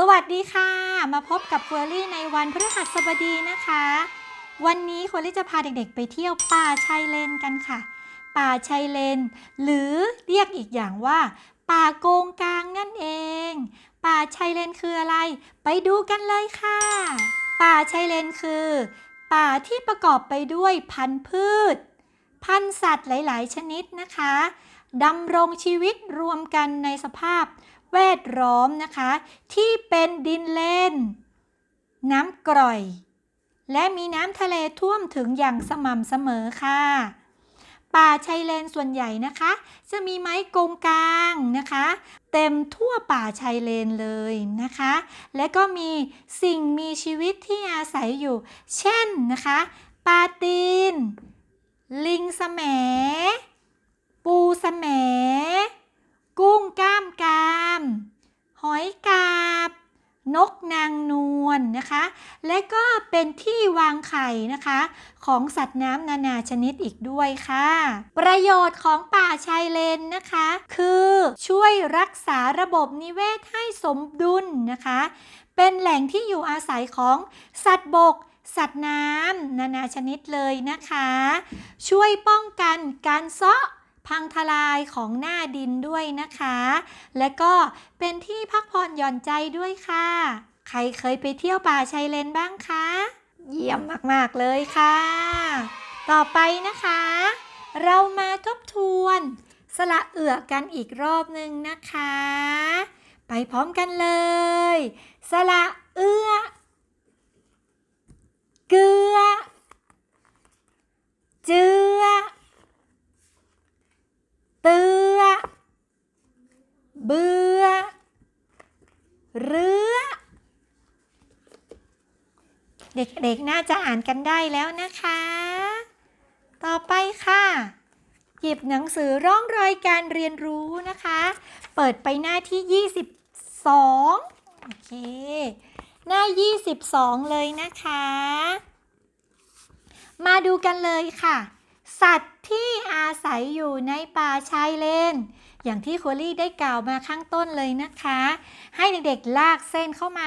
สวัสดีค่ะ มาพบกับเฟอร์รี่ในวันพฤหัสบดีนะคะ วันนี้เฟอร์รี่จะพาเด็กๆ ไปเที่ยวป่าชายเลนกันค่ะ ป่าชายเลน หรือเรียกอีกอย่างว่า ป่าโกงกลางนั่นเอง ป่าชายเลนคืออะไร ไปดูกันเลยค่ะ ป่าชายเลนคือ ป่าที่ประกอบไปด้วยพันธุ์พืช พันธุ์สัตว์หลาย ๆ ชนิดนะคะดำรงชีวิตรวมกันในสภาพ แวดล้อมนะคะ ที่เป็นดินเลน น้ำกร่อย และมีน้ำทะเลท่วมถึงอย่างสม่ำเสมอค่ะ ป่าชายเลนส่วนใหญ่นะคะ จะมีไม้กงกลางนะคะ เต็มทั่วป่าชายเลนเลยนะคะ และก็มีสิ่งมีชีวิตที่อาศัยอยู่ เช่นนะคะปลาตีน ลิงแสมปูแสมกุ้งก้ามกาม นกนางนวลนะคะ และก็เป็นที่วางไข่นะคะ ของสัตว์น้ำนานาชนิดอีกด้วยค่ะ ประโยชน์ของป่าชายเลนนะคะ คือช่วยรักษาระบบนิเวศให้สมดุลนะคะ เป็นแหล่งที่อยู่อาศัยของสัตว์บกสัตว์น้ำนานาชนิดเลยนะคะ ช่วยป้องกันการเซาะ พังทลายของหน้าดินด้วยนะคะ และก็เป็นที่พักผ่อนหย่อนใจด้วยค่ะ ใครเคยไปเที่ยวป่าชายเลนบ้างคะ เยี่ยมมากๆเลยค่ะ ต่อไปนะคะ เรามาทบทวนสระเอือกันอีกรอบหนึ่งนะคะ ไปพร้อมกันเลยสระเอือกลือ เจือ เตือ เบื่อ เรือ เด็กๆ น่าจะอ่านกันได้แล้วนะคะ ต่อไปค่ะ หยิบหนังสือร่องรอยการเรียนรู้นะคะ เปิดไปหน้าที่ 22 โอเค หน้า 22 เลยนะคะ มาดูกันเลยค่ะ สัตว์ที่อาศัยอยู่ในป่าชายเลน อย่างที่โคลี่ได้กล่าวมาข้างต้นเลยนะคะ ให้เด็กๆลากเส้นเข้ามา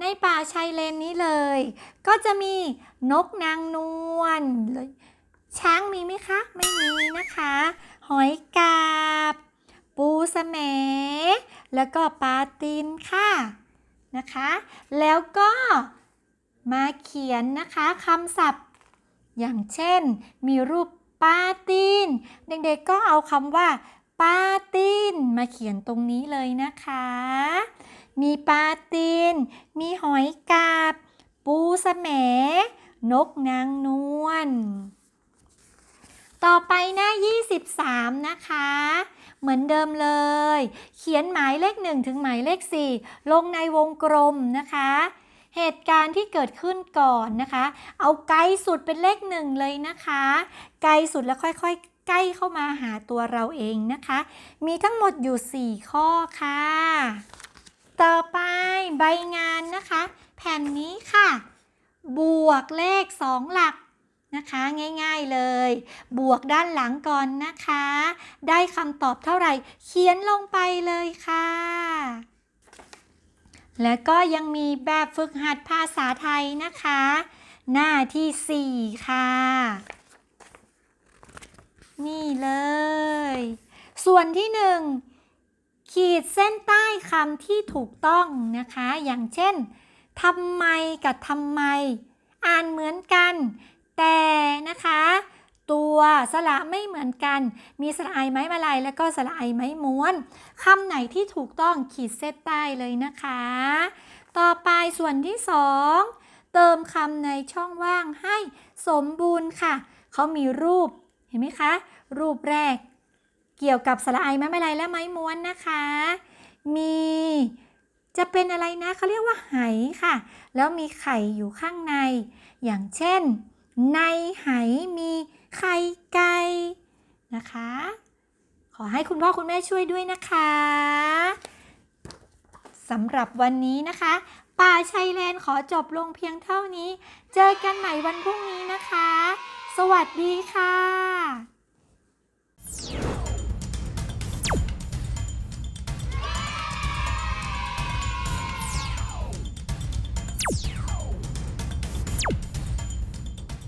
ในป่าชายเลนนี้เลย ก็จะมีนกนางนวลเลยช้างมีไหมคะ ไม่มีนะคะ หอยกาบ ปูสแหมแล้วก็ปลาตีนค่ะนะคะ แล้วก็มาเขียนนะคะคำศัพท์ อย่างเช่น มีรูปปลาตีนเด็กๆก็เอาคำว่าปลาตีนมาเขียนตรงนี้เลยนะคะ มีปลาตีนมีหอยกาบ ปูสแหมนกนางนวล ต่อไปหน้า 23 นะคะ เหมือนเดิมเลย เขียนหมายเลข 1 ถึงหมายเลข 4 ลงในวงกลมนะคะ เหตุการณ์ที่เกิดขึ้นก่อนนะคะ เอาไกลสุดเป็นเลขหนึ่งเลยนะคะ ไกลสุดแล้วค่อยๆ ใกล้เข้ามาหาตัวเราเองนะคะ มีทั้งหมดอยู่ 4 ข้อค่ะ ต่อไปใบงานนะคะ แผ่นนี้ค่ะ บวกเลข 2 หลักนะคะง่ายๆเลย บวกด้านหลังก่อนนะคะ ได้คำตอบเท่าไหร่ เขียนลงไปเลยค่ะ แล้วก็ยังมีแบบฝึกหัดภาษาไทยนะคะ หน้าที่ 4 ค่ะ นี่เลย ส่วนที่ 1 ขีดเส้นใต้คำที่ถูกต้องนะคะ อย่างเช่นทำไมกับทำไม อ่านเหมือนกัน แต่นะคะ สระไม่เหมือนกัน มีสระไอไม้มาลายแล้วก็สระไอไม้ม้วนคำไหนที่ถูกต้องขีดเส้นใต้เลยนะคะ ต่อไปส่วนที่2เติมคำในช่องว่างให้สมบูรณ์ค่ะ เขามีรูปเห็นไหมคะ รูปแรก เกี่ยวกับสระไอไม้มาลายและไม้ม้วนนะคะ มีจะเป็นอะไรนะเขาเรียกว่าไหค่ะ แล้วมีไข่อยู่ข้างใน อย่างเช่น ในไห ให้คุณพ่อคุณแม่ช่วยด้วยนะคะสำหรับวันนี้นะคะ ป่าชัยเลนขอจบลงเพียงเท่านี้ เจอกันใหม่วันพรุ่งนี้นะคะ สวัสดีค่ะ